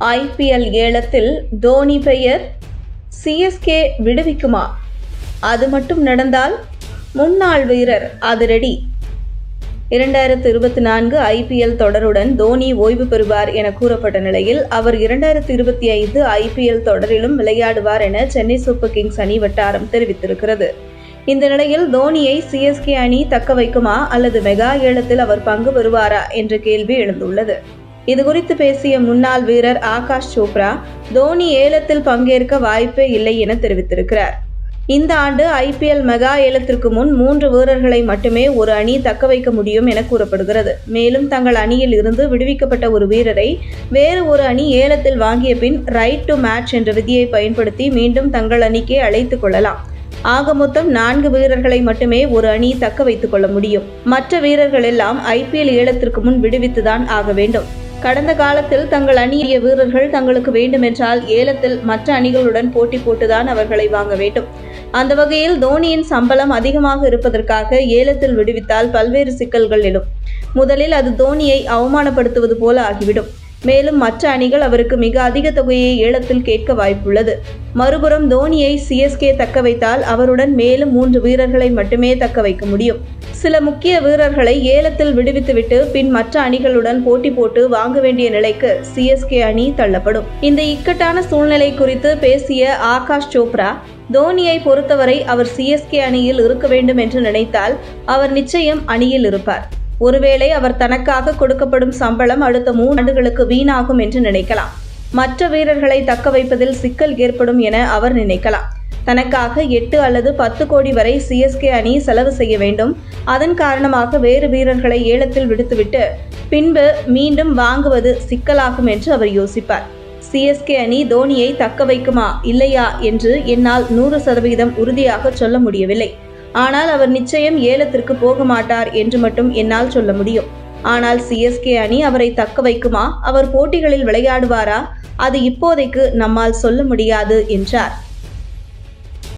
IPL ஏலத்தில் தோனி பெயர் CSK விடுவிக்குமா? அது மட்டும் நடந்தால் முன்னாள் வீரர் அதிரடி இரண்டாயிரத்து இருபத்தி நான்கு ஐபிஎல் தொடருடன் தோனி ஓய்வு பெறுவார் என கூறப்பட்ட நிலையில் அவர் இரண்டாயிரத்து இருபத்தி ஐந்து ஐபிஎல் தொடரிலும் விளையாடுவார் என சென்னை சூப்பர் கிங்ஸ் அணி வட்டாரம் தெரிவித்திருக்கிறது. இந்த நிலையில் தோனியை சிஎஸ்கே அணி தக்க வைக்குமா அல்லது மெகா ஏலத்தில் அவர் பங்கு பெறுவாரா என்ற கேள்வி எழுந்துள்ளது. இதுகுறித்து பேசிய முன்னாள் வீரர் ஆகாஷ் சோப்ரா தோனி ஏலத்தில் பங்கேற்க வாய்ப்பே இல்லை என தெரிவித்திருக்கிறார். இந்த ஆண்டு ஐபிஎல் மெகா ஏலத்திற்கு முன் மூன்று வீரர்களை மட்டுமே ஒரு அணி தக்க வைக்க முடியும் என கூறப்படுகிறது. மேலும் தங்கள் அணியில் இருந்து விடுவிக்கப்பட்ட ஒரு வீரரை வேறு ஒரு அணி ஏலத்தில் வாங்கிய பின் ரைட் டு மேட்ச் என்ற விதியை பயன்படுத்தி மீண்டும் தங்கள் அணிக்கே அழைத்துக் கொள்ளலாம். ஆக மொத்தம் நான்கு வீரர்களை மட்டுமே ஒரு அணி தக்க வைத்துக் கொள்ள முடியும். மற்ற வீரர்கள் எல்லாம் ஐபிஎல் ஏலத்திற்கு முன் விடுவித்துதான் ஆக வேண்டும். கடந்த காலத்தில் தங்கள் அணிய வீரர்கள் தங்களுக்கு வேண்டுமென்றால் ஏலத்தில் மற்ற அணிகளுடன் போட்டி போட்டுதான் அவர்களை வாங்க வேண்டும். அந்த வகையில் தோனியின் சம்பளம் அதிகமாக இருப்பதற்காக ஏலத்தில் விடுவித்தால் பல்வேறு சிக்கல்கள் எழும். முதலில் அது தோனியை அவமானப்படுத்துவது போல ஆகிவிடும். மேலும் மற்ற அணிகள் அவருக்கு மிக அதிக தொகையை ஏலத்தில் கேட்க வாய்ப்புள்ளது. மறுபுறம் தோனியை சிஎஸ்கே தக்க வைத்தால் அவருடன் மேலும் மூன்று வீரர்களை மட்டுமே தக்க வைக்க முடியும். சில முக்கிய வீரர்களை ஏலத்தில் விடுவித்துவிட்டு பின் மற்ற அணிகளுடன் போட்டி போட்டு வாங்க வேண்டிய நிலைக்கு சிஎஸ்கே அணி தள்ளப்படும். இந்த இக்கட்டான சூழ்நிலை குறித்து பேசிய ஆகாஷ் சோப்ரா தோனியை பொறுத்தவரை அவர் சிஎஸ்கே அணியில் இருக்க வேண்டும் என்று நினைத்தால் அவர் நிச்சயம் அணியில் இருப்பார். ஒருவேளை அவர் தனக்காக கொடுக்கப்படும் சம்பளம் அடுத்த மூன்று ஆண்டுகளுக்கு வீணாகும் என்று நினைக்கலாம். மற்ற வீரர்களை தக்க வைப்பதில் சிக்கல் ஏற்படும் என அவர் நினைக்கலாம். தனக்காக எட்டு அல்லது பத்து கோடி வரை சிஎஸ்கே அணி செலவு செய்ய வேண்டும். அதன் காரணமாக வேறு வீரர்களை ஏலத்தில் விடுத்துவிட்டு பின்பு மீண்டும் வாங்குவது சிக்கலாகும் என்று அவர் யோசிப்பார். சிஎஸ்கே அணி தோனியை தக்க வைக்குமா இல்லையா என்று என்னால் நூறு சதவீதம் உறுதியாக சொல்ல முடியவில்லை. ஆனால் அவர் நிச்சயம் ஏலத்திற்கு போக மாட்டார் என்று மட்டும் என்னால் சொல்ல முடியும். ஆனால் சிஎஸ்கே அணி அவரை தக்க வைக்குமா? அவர் போட்டிகளில் விளையாடுவாரா? அது இப்போதைக்கு நம்மால் சொல்ல முடியாது என்றார்.